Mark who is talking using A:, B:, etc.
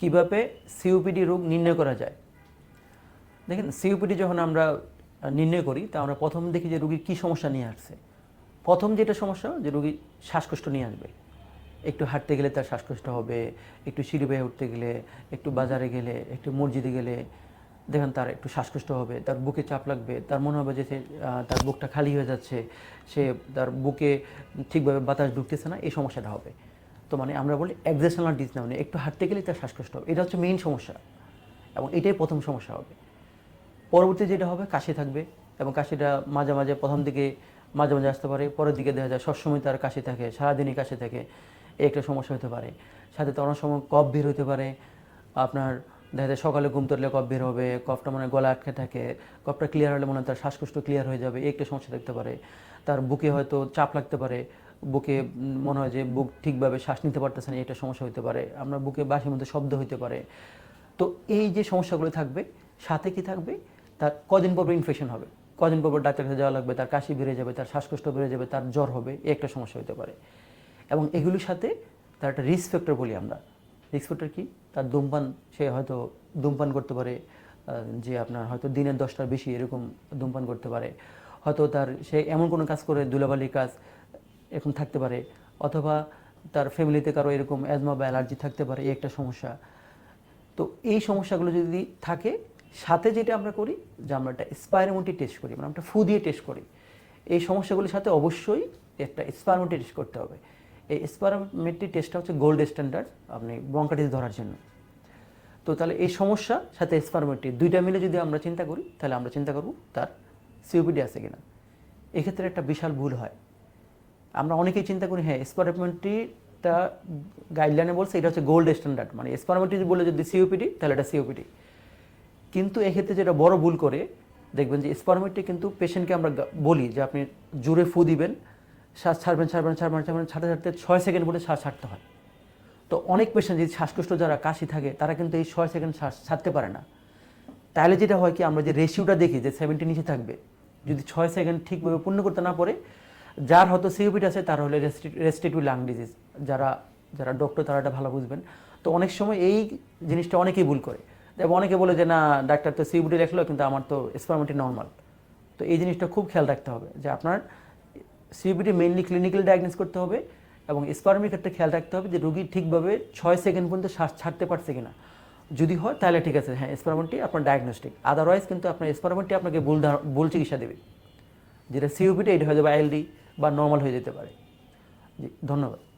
A: কীভাবে সিওপিডি রোগ নির্ণয় করা যায়? দেখেন সিওপিডি যখন আমরা নির্ণয় করি, তা আমরা প্রথম দেখি যে রুগীর কী সমস্যা নিয়ে আসছে। প্রথম যেটা সমস্যা, যে রুগী শ্বাসকষ্ট নিয়ে আসবে। একটু হাঁটতে গেলে তার শ্বাসকষ্ট হবে, একটু সিঁড়ি বেয়ে উঠতে গেলে, একটু বাজারে গেলে, একটু মসজিদে গেলে, দেখেন তার একটু শ্বাসকষ্ট হবে, তার বুকে চাপ লাগবে, তার মনে হবে যে তার বুকটা খালি হয়ে যাচ্ছে, সে তার বুকে ঠিকভাবে বাতাস ঢুকতেছে না, এই সমস্যাটা হবে। তো মানে আমরা বলি ডিসনা মানে একটু হাঁটতে গেলে তার শ্বাসকষ্ট হবে। এটা হচ্ছে মেইন সমস্যা। এবং এটাই প্রথম সমস্যা হবে। পরবর্তী যেটা হবে, কাশি থাকবে এবং কাশিটা মাঝে মাঝে প্রথম দিকে মাঝে মাঝে আসতে পারে, পরের দিকে দেখা যায় সবসময় তার কাশি থাকে, সারাদিনই কাশি থাকে। এই একটা সমস্যা হতে পারে। সাথে তো অনেক সময় কফ বের হতে পারে। আপনার দেখা যায় সকালে ঘুম তুললে কফ বের হবে, কফটা মনে গলা আটকে থাকে, কফটা ক্লিয়ার হলে মনে হয় তার শ্বাসকষ্ট ক্লিয়ার হয়ে যাবে একটা সমস্যা থাকতে পারে। তার বুকে হয়তো চাপ লাগতে পারে। বুকে মনে হয় যে বুক ঠিকভাবে শ্বাস নিতে পারতেছে না, এটা সমস্যা হতে পারে। আমরা বুকে বাসির মধ্যে শব্দ হতে পারে। তো এই যে সমস্যাগুলো থাকবে, সাথে কি থাকবে? তার কদিন পর ইনফেকশন হবে। কদিন পর ডাক্তার কাছে যাওয়া লাগবে, তার কাশি বেড়ে যাবে, তার শ্বাসকষ্ট বেড়ে যাবে, তার জ্বর হবে, এই একটা সমস্যা হতে পারে। এবং এগুলির সাথে তার একটা রিস্ক ফ্যাক্টর বলি আমরা। রিস্ক ফ্যাক্টর কি? তার ধূমপান, সে হয়তো ধূমপান করতে পারে যে আপনার হয়তো দিনের দশটার বেশি এরকম ধূমপান করতে পারে। হয়তো তার সে এমন কোনো কাজ করে, ধুলাবালির কাজ এরকম থাকতে পারে, অথবা তার ফ্যামিলিতে কারও এরকম অ্যাজমা বা অ্যালার্জি থাকতে পারে, এই একটা সমস্যা। তো এই সমস্যাগুলো যদি থাকে, সাথে যেটা আমরা করি, যে আমরা একটা স্পাইরোমিটি টেস্ট করি মানে আমরা ফু দিয়ে টেস্ট করি, এই সমস্যাগুলির সাথে অবশ্যই একটা স্পাইরোমিটি টেস্ট করতে হবে। এই স্পাইরোমেট্রি টেস্টটা হচ্ছে গোল্ড স্ট্যান্ডার্ড আপনি ব্রঙ্কাটিস ধরার জন্য। তো তাহলে এই সমস্যা, সাথে স্পারমেট্রি দুইটা মিলে যদি আমরা চিন্তা করি, তাহলে আমরা চিন্তা করব তার সিওপিডি আছে কিনা। এক্ষেত্রে একটা বিশাল ভুল হয়। আমরা অনেকেই চিন্তা করি হ্যাঁ স্পারমেট্রিটা গাইডলাইনে বলছে, এটা হচ্ছে গোল্ড স্ট্যান্ডার্ড মানে স্পারমেট্রি বলে যদি সিওপিডি তাহলে এটা সিওপিডি কিন্তু এক্ষেত্রে যেটা বড় ভুল করে, দেখবেন যে স্পারমেট্রি কিন্তু পেশেন্টকে আমরা বলি যে আপনি জোরে ফু দিবেন, শ্বাস ছাড়বেন ছাড়বেন ছাড়বেন ছাড়বেন, ছাড়তে ছাড়তে ছয় সেকেন্ড বলে শ্বাস ছাড়তে হয়। তো অনেক পেশেন্ট যদি শ্বাসকষ্ট যারা কাশি থাকে, তারা কিন্তু এই ছয় সেকেন্ড শ্বাস ছাড়তে পারে না। তাহলে যেটা হয় কি, আমরা যে রেশিওটা দেখি যে সেভেন্টি নিচে থাকবে, যদি ছয় সেকেন্ড ঠিকভাবে পূর্ণ করতে না পারে যার হয়তো সিওপিড আছে, তার হলে রেস্টিটিভ লাং ডিজিজ যারা যারা ডক্টর তারা এটা ভালো বুঝবেন। তো অনেক সময় এই জিনিসটা অনেকেই ভুল করে। এবং অনেকে বলে যে, না, ডাক্তার তো সিওপিডি লেখলো, কিন্তু আমার তো স্পারমেটি নর্মাল তো এই জিনিসটা খুব খেয়াল রাখতে হবে যে, আপনার সিওপিডি মেইনলি ক্লিনিক্যাল ডায়াগনোস করতে হবে এবং স্পার্মির ক্ষেত্রে খেয়াল রাখতে হবে যে, রোগী ঠিকভাবে ছয় সেকেন্ড পর্যন্ত শ্বাস ছাড়তে পারছে কিনা। যদি হয়, তাহলে ঠিক আছে হ্যাঁ স্পারমেন্টটি আপনার ডায়াগনস্টিক আদারওয়াইজ কিন্তু আপনার স্পারমেন্টটি আপনাকে ভুল ভুল চিকিৎসা দেবে। যেটা সিওপিডি এটা হয়ে যাবে আইএলডি বা নর্মাল হয়ে যেতে পারে। জি ধন্যবাদ।